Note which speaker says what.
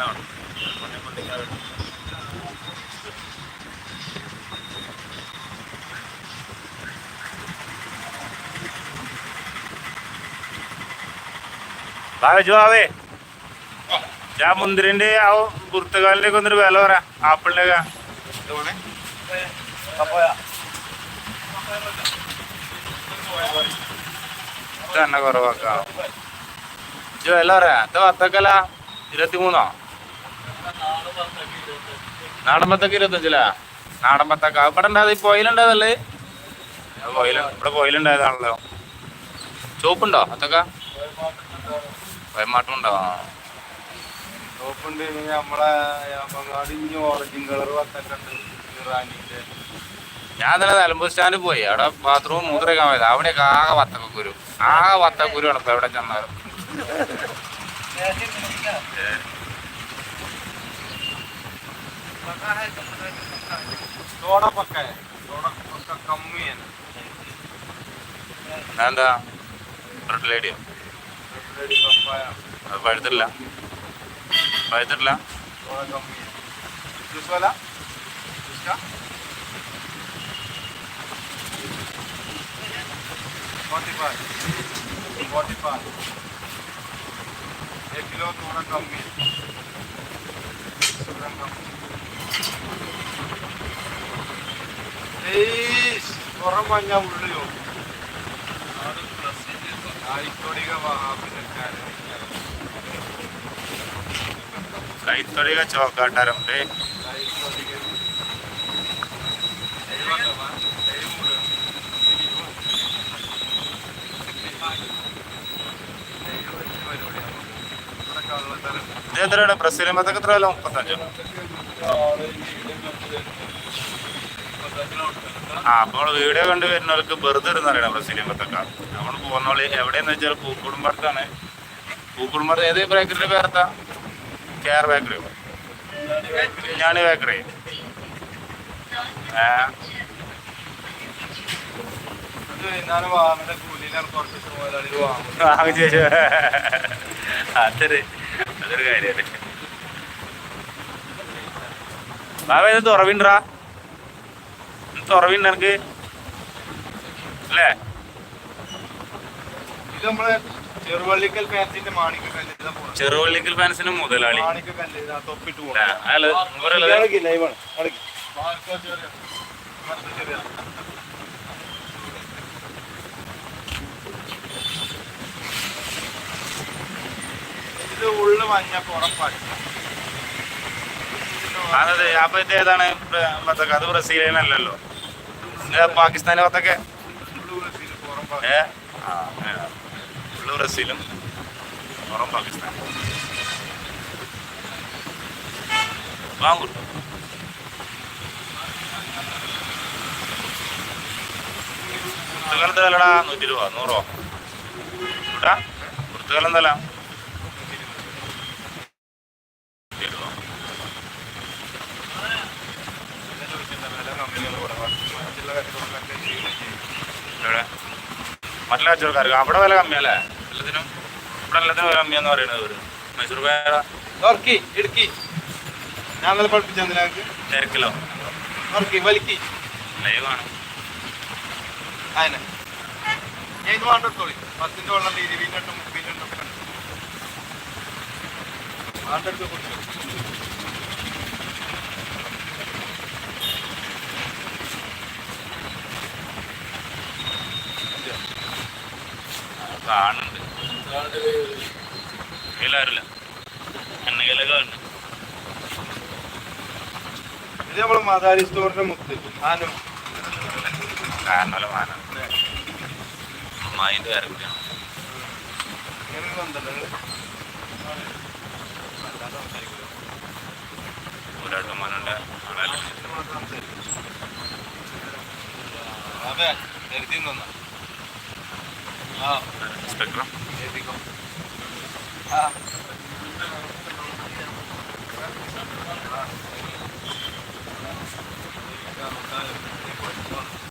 Speaker 1: കാണാറുണ്ട് ബാബേ ഞാൻ മുന്തിരിന്റെ ആ പുറത്തുകാലിലേക്ക് ഒന്നൊരു വില പറ. ആപ്പിളിന്റെ തന്നെ കുറവാക്കാം. ജോ വില പറയാ. ഇത് പത്തക്കല ഇരുപത്തിമൂന്നോ? നാടൻ ബത്തക്ക ഇരുപത്തഞ്ചിലാ നാടൻ ബത്തക്ക ഇവിടെ ഉണ്ടായത് പോയിലുണ്ടായതല്ലേ പോയില. ഇവിടെ പോയിലുണ്ടായതാണല്ലോ. ചോപ്പുണ്ടോ അത്തക്ക വയമാട്ടം ഉണ്ടോ ആ.
Speaker 2: നമ്മളെ ബംഗാളി ഇനി ഓറഞ്ചും കളർ വത്തൊക്കെ ഉണ്ട് ഇറാനിന്റെ
Speaker 1: ഞാൻ തന്നെ നിലമ്പൂർ സ്റ്റാൻഡിൽ പോയി. അവിടെ ബാത്റൂം മൂത്രേ പോയത്. അവിടെയൊക്കെ ആകെ വത്തക്കുരു ആകെ വത്തക്കുരു ആണ് ഇപ്പൊ എവിടെ ചെന്നാലും.
Speaker 2: സോഡ പക്ക സോഡ പക്ക കമ്മിയാണ്
Speaker 1: എന്താ റെഡ് ലേഡിയോ
Speaker 2: റെഡി പപ്പായ
Speaker 1: അത് പഴുത്തിട്ടില്ല പഴുത്തിട്ടില്ല
Speaker 2: സോഡ കമ്മിയാണ് ജ്യൂസ് വല ഫോർട്ടി ഫൈവ് ഫോർട്ടി ഫൈവ് एक किलो थोड़ा कम में പുറം മഞ്ഞ ഉള്ളിയോ? ആയിക്കോടിക വാഹനക്കാരൻ
Speaker 1: കൈത്തൊടിക ചോക്കാട്ടാരുണ്ട്
Speaker 2: ആയിക്കോടിക ദൈവമാ ദൈവമുണ്ട് ദൈവത്തിന്റെ പരിപാടിയാണ് ഇവിടെ കള്ളത്തരം
Speaker 1: ഇത് എത്രയാണ്? പ്രസിഡന്റ് ബത്തക്ക എത്ര വില മുപ്പത്തഞ്ചോ. ആ അപ്പോൾ വീഡിയോ കണ്ടു വരുന്നവർക്ക് വെറുതെ ഇരുന്ന് അറിയണം ബ്രസീലിയൻ പത്തക്ക നമ്മൾ പോകുന്നോളി എവിടെയെന്ന് വെച്ചാൽ പൂക്കുടുംബർത്താണ് പൂക്കുടുംബർത്ത് ഏത് ബേക്കറിയുടെ പേരെത്താ? കെയർ ബേക്കറി ഞാൻ ബേക്കറി ഏ
Speaker 2: ഇത് അതൊരു വാങ്ങുന്ന കൂലിയിലാണ് കുറച്ച് മുതലാളി വാങ്ങും
Speaker 1: വാങ്ങി ചേച്ചു അതൊരു അതൊരു കാര്യല്ലേ ബാബ ഇത് തുറവിണ്ടാ തുറവിണ്ട് എനിക്ക് അല്ലേ?
Speaker 2: ഇത് നമ്മളെ ചെറുവള്ളിക്കൽ ഫാൻസിന്റെ.
Speaker 1: ചെറുവള്ളിക്കൽ മുതലാളി.
Speaker 2: ഇത് ഉള്ളു ഇതാ തൊപ്പിട്ട്
Speaker 1: ആ,
Speaker 2: പോണത്.
Speaker 1: അതെ അപ്പൊ ഇത് ഏതാണ്? ബത്തക്ക അത് ബ്രസീലിയനല്ലല്ലോ.
Speaker 2: പുറം പച്ച
Speaker 1: ഏ. ഉള്ളു ബ്രസീലും പുറം പാകിസ്ഥാൻ വാങ്ങൂട്ടോ പുറത്തുകാലത്ത് വിലടാ നൂറ്റി രൂപ നൂറോ? കൂട്ടാ പുറത്തുകാലം എന്തല്ല നൂറ്റി രൂപ
Speaker 2: വില ചോദിച്ചില്ല, വില കമ്മിയാണ് ഇവിടെ. മറ്റുള്ള കച്ചവടക്കാർക്ക് ക്ഷീണം ചെയ്യും.
Speaker 1: എവിടെ മറ്റുള്ള കച്ചവടക്കാർക്ക്. അവിടെ വില കമ്മിയല്ലേ? എല്ലാത്തിനും ഇവിടെ എല്ലാത്തിനും വില കമ്മിയാന്ന് പറയുന്നത് ഒരു മൈസൂർ പേര.
Speaker 2: നോർക്കി, ഇടുക്കി. ഞാൻ നല്ല പഠിപ്പിച്ചു
Speaker 1: തിരക്കിലോ?
Speaker 2: നോർക്കി വലിക്കി.
Speaker 1: ആണ്.
Speaker 2: അതിനെ. ഞാൻ ഇത് വേണ്ടെടുത്തോളി വെള്ളം ഉണ്ട്. വേണ്ടെടുത്ത് കുടിച്ചോ
Speaker 1: കാണുന്നുണ്ട്. കയ്യിലാരില്ല എണ്ണകയിലൊക്കെ ഉണ്ട്
Speaker 2: ഇത് നമ്മളെ മാതാരി സ്റ്റോറിന്റെ മുത്ത് ആനും.
Speaker 1: കാരണമല്ല മാന അമ്മായിന്റെ കൂടിയാണ്.
Speaker 2: ഇങ്ങനെ ബന്ധമുണ്ട്
Speaker 1: ഒരാട്ടന്മാരുടെ
Speaker 2: അതെ കരുതി തന്ന ആ
Speaker 1: സ്പെക്ട്രം
Speaker 2: എഴുതിക്കോ ആ